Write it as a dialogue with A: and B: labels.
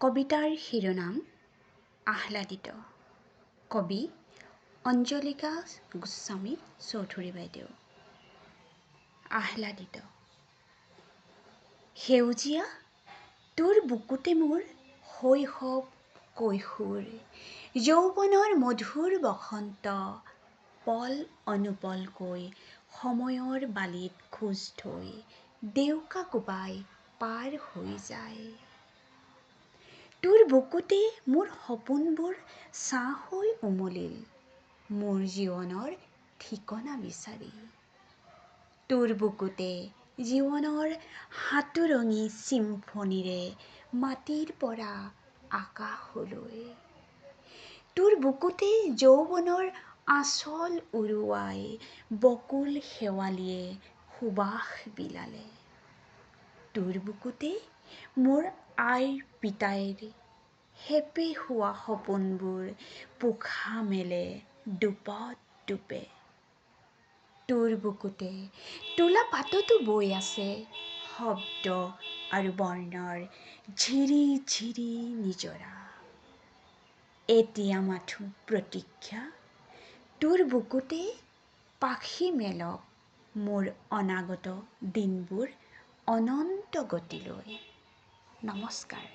A: কবিতাৰ শিৰোনাম আহ্লাদিত। কবি অঞ্জলিকা গোস্বামী চৌধুৰী বাইদেউ। আহ্লাদিত। সেউজীয়া তোৰ বুকুতে মোৰ শৈশৱ কৈশোৰ। যৌৱনৰ মধুৰ বসন্ত পল অনুপলকৈ সময়ৰ বালিত খোজ থৈ ডেউকা কোবাই পাৰ হৈ যায়। তোৰ বুকুতে মোৰ সপোনবোৰ ছাঁ হৈ উমলিল মোৰ জীৱনৰ ঠিকনা বিচাৰি। তোৰ বুকুতে জীৱনৰ সাতোৰঙী চিম্ফনীৰে মাটিৰ পৰা আকাশলৈ। তোৰ বুকুতে যৌৱনৰ আঁচল উৰুৱাই বকুল শেৱালিয়ে সুবাস বিলালে। তোৰ বুকুতে মোৰ আইৰ পিতাইৰ হেপি হোৱা সপোনবোৰ পোখা মেলে দোপত দোপে তোৰ বুকুতে তোলা পাততো বৈ আছে শব্দ আৰু বৰ্ণৰ ঝিৰি ঝিৰি নিজৰা। এতিয়া মাথো প্ৰতীক্ষা তোৰ বুকুতে পাখি মেলক মোৰ অনাগত দিনবোৰ অনন্ত গতিলৈ। নমস্কাৰ।